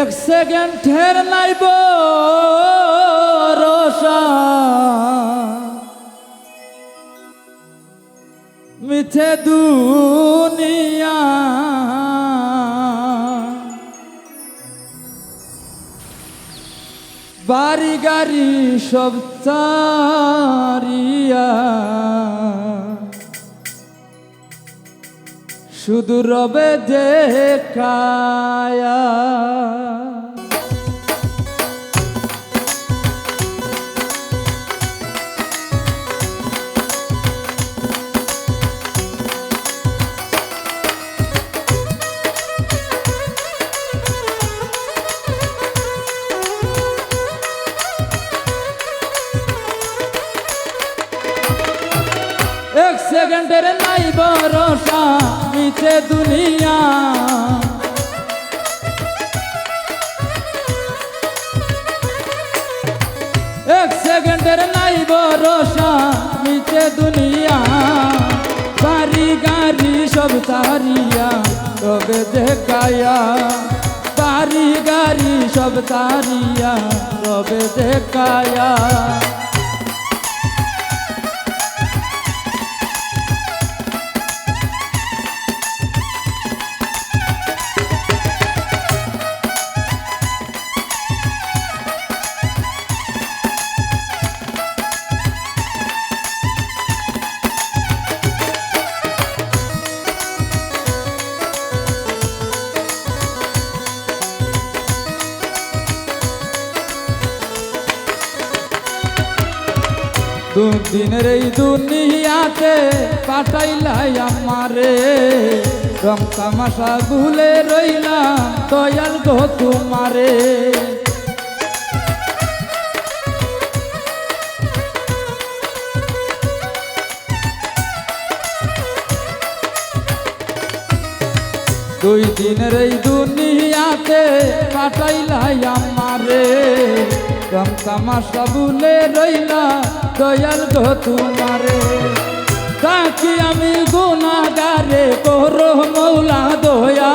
এক সেকেন্ড ঠের নাইব মিথে দুনিয়া। বাড়ি গাড়ি সব চারিয়া শুধু রবে যে এক সেকেন্ডের নাই ভরসা। মিছে দুনিয়া। এক সেকেন্ডের নাই ভরসা মিছে দুনিয়া। বাড়ি, গাড়ি, সব তারিয়া, তবে দেখায়া বাড়ি, গাড়ি, সব তারিয়া, তবে দেখায়া দুদিনের এই দুনিয়াতে পাঠাইলাই আমারে। রং তামাশা ভুলে রইলাম দয়াল গো তোমারে। দুই দিনের এই দুনিয়াতে পাঠাইলাই আমারে। রং তামাশা ভুলে রইলা দয়াল গো তোমারে। তাকি আমি গুনাগারে করো মৌলা দয়া।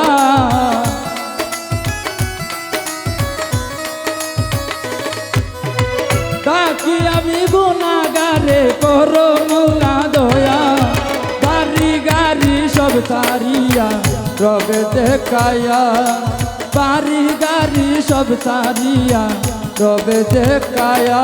তাকি আমি গুনাগারে করো মৌলা দয়া। বাড়ি গাড়ি সব তারিয়া রবে দেখায়া বাড়ি গাড়ি সব তারিয়া রবে দেখায়া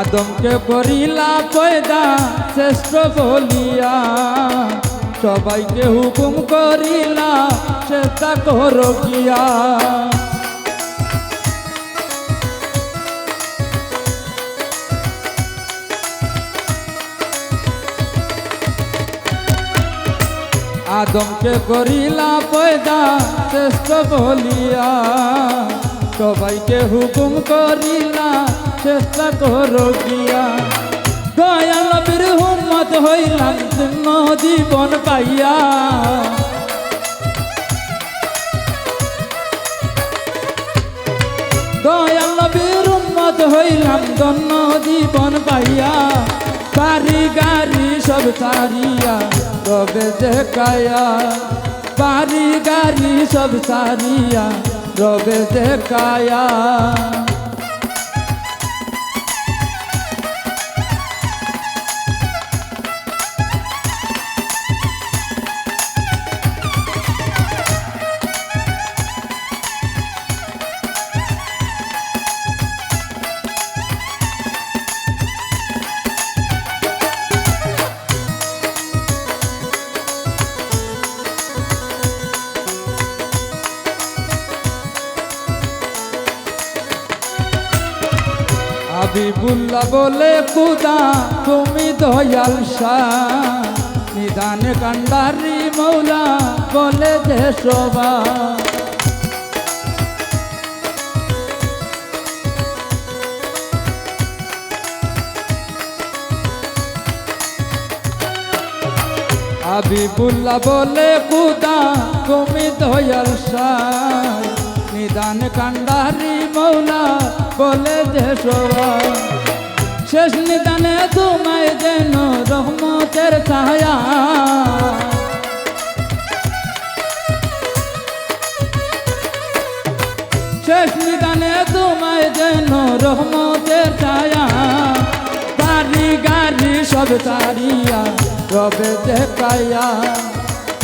আদমকে করিলা পয়দা, শ্রেষ্ঠ বলিয়া। সবাইকে হুকুম করিলা, চেষ্টা করো গিয়া। আদমকে করিলা পয়দা, শ্রেষ্ঠ বলিয়া। সবাইকে হুকুম করিলা চেষ্টা করো গিয়া। দয়াল বীর হুম্মত হইলাম শূন্য জীবন পাইয়া। দয়াল বীর হুম্মত হইলাম ধন্য জীবন পাইয়া। বাড়ি গাড়ি সব সারিয়া রবে দেখায়া বাড়ি গাড়ি সব সারিয়া রবে দেখায়া হাবিবুল্লাহ বলে, খুদা, তুমি দয়াল শাহ। নিদান কান্ডারি মৌলা বলে, যে শোভা। হাবিবুল্লাহ বলে কুদা তুমি দয়াল সাই নিদান কান্ডারি মৌলা বলে যে শেষ নিদানে তোমায় যেন রহমতের ছায়া। শেষ নিদানে তোমায় যেন রহমতের ছায়া। বাড়ি গাড়ি সব সারিয়া রবে দেখায়া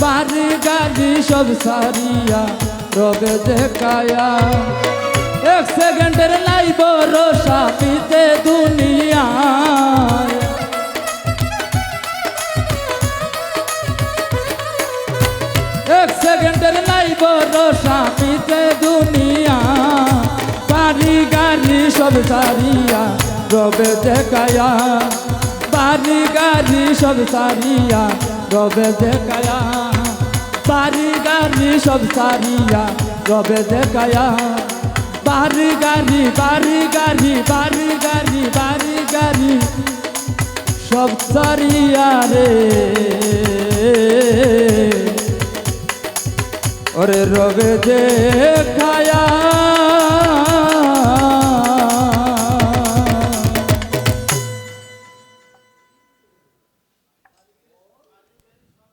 বাড়ি গাড়ি সব সারিয়া রবে দেখায়া এক সেকেন্ডের নাই ভরসা পিতে দুনিয়ায়। এক সেকেন্ডের নাই ভরসা পিতে দুনিয়া বাড়ি গাড়ি সব সারিয়া রবে দেখায়া। বাড়ি গাড়ি সব সারিয়া রবে দেখায়া। বাড়ি গাড়ি সব সারিয়া রবে দেখায়া। বাড়ি গারি বারি গারি বারি গারি বারি গারি সব সারিয়া রে ওরে রবে দেখায়া